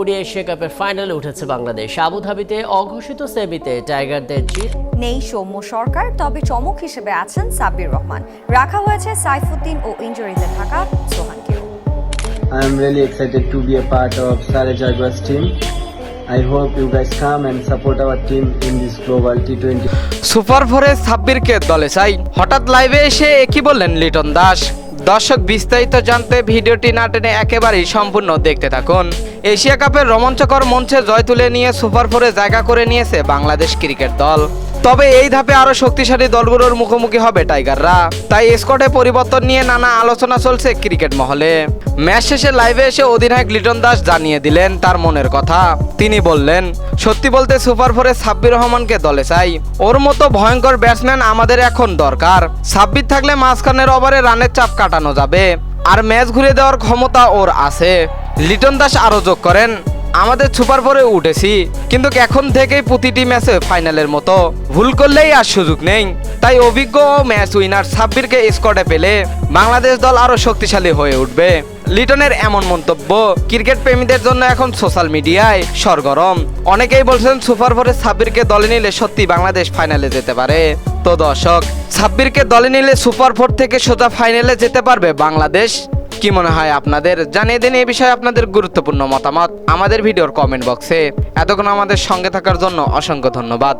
ODI Asia কাপের ফাইনালে উঠেছে বাংলাদেশ। আবুধাবিতে অঘোষিত সেমিতে টাইগারদের জিত। নেই সৌম্য সরকার তবে চমক হিসেবে আছেন সাব্বির রহমান। রাখা হয়েছে সাইফুদ্দিন ও ইঞ্জুরিতে থাকা সোহানকেও I am really excited to be a part of Sare Jaguars team. I hope you guys come and support our team in this global T20. Super ফোরে সাব্বিরকে দলে চাই। হঠাৎ লাইভে এসে একই বললেন লিটন দাস। দর্শক বিস্তারিত জানতে ভিডিওটি না টেনে একেবারেই সম্পূর্ণ দেখতে থাকুন। এশিয়া কাপের রোমাঞ্চকর মঞ্চে জয় তুলে নিয়ে সুপার ফোরে জায়গা করে নিয়েছে বাংলাদেশ ক্রিকেট দল। তবে এই ধাপে আরও শক্তিশালী দলগুলোর মুখোমুখি হবে টাইগাররা। তাই স্কোয়াডে পরিবর্তন নিয়ে নানা আলোচনা চলছে ক্রিকেট মহলে। ম্যাচ শেষে লাইভে এসে অধিনায়ক লিটন দাস জানিয়ে দিলেন তার মনের কথা। তিনি বললেন, সত্যি বলতে সুপার ফোরে সাব্বির রহমানকে দলে চাই। ওর মতো ভয়ঙ্কর ব্যাটসম্যান আমাদের এখন দরকার। সাব্বির থাকলে মাঝখানের ওভারে রানের চাপ কাটানো যাবে। আর ম্যাচ ঘুরে দেওয়ার ক্ষমতা ওর আছে। লিটন দাস আরও যোগ করেন আমাদের সুপার ফোরে উঠেছি, কিন্তু এখন থেকেই প্রতিটি ম্যাচে ফাইনালের মতো। ভুল করলেই আর সুযোগ নেই। তাই অভিজ্ঞ ও ম্যাচ উইনার সাব্বিরকে স্কোয়াডে পেলে বাংলাদেশ দল আরও শক্তিশালী হয়ে উঠবে। লিটনের এমন মন্তব্য, ক্রিকেট প্রেমীদের জন্য এখন সোশ্যাল মিডিয়ায় সরগরম। অনেকেই বলছেন সুপার ফোরে সাব্বিরকে দলে নিলে সত্যি বাংলাদেশ ফাইনালে যেতে পারে। তো দর্শক, সাব্বিরকে দলে নিলে সুপার ফোর থেকে সোজা ফাইনালে যেতে পারবে বাংলাদেশ? কি মনে হয় আপনাদের? জানিয়ে দিন এই বিষয়ে আপনাদের গুরুত্বপূর্ণ মতামত আমাদের ভিডিওর কমেন্ট বক্সে এতক্ষণ আমাদের সঙ্গে থাকার জন্য অসংখ্য ধন্যবাদ।